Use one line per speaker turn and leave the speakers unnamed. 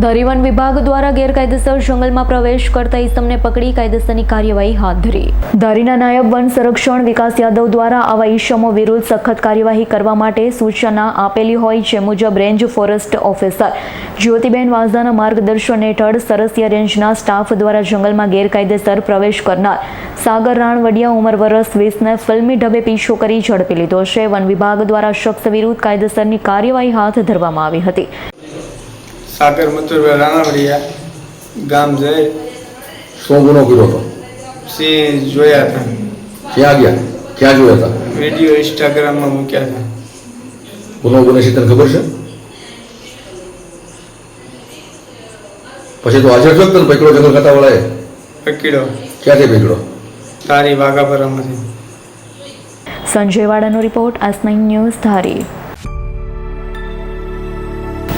ધારી one વિભાગ દ્વારા ગેરકાયદેસર જંગલમાં પ્રવેશ કરતા ઇસમને પકડી કાયદેસરની કાર્યવાહી હાથ ધરી. ધારીના નાયબ વન સંરક્ષણ વિકાસ યાદવ દ્વારા આવા ઈસમો વિરુદ્ધ સખત કાર્યવાહી કરવા માટે સૂચના આપેલી હોય જે મુજબ રેન્જ ફોરેસ્ટ ઓફિસર જ્યોતિબેન વાઝાના માર્ગદર્શન હેઠળ સરસિયા રેન્જના સ્ટાફ દ્વારા જંગલમાં ગેરકાયદેસર પ્રવેશ કરનાર સાગર રાણવડિયા ઉંમર વરસ વીસને ફિલ્મી ઢબે પીછો કરી ઝડપી લીધો છે. વન વિભાગ દ્વારા શખ્સ વિરુદ્ધ કાયદેસરની કાર્યવાહી હાથ ધરવામાં આવી હતી.
સાગર મથુરભાઈ રાણાવડિયા ગામ જય.
શું ગુનો કર્યો હતો?
સિંહ જોયા હતા.
ક્યાં ગયા? ક્યાં જોયા હતા?
વીડિયો ઇન્સ્ટાગ્રામમાં મૂક્યા હતા.
ગુનો ગુનો છે તને ખબર છે? પછી તો હાજર છો તને પકડો જંગલ ખાતાવાળાએ
પકડ્યો.
ક્યાંથી પકડો
તારી વાઘાપરામાંથી.
સંજય વાડાનો રિપોર્ટ આસ નાઇન ન્યૂઝ ધારી.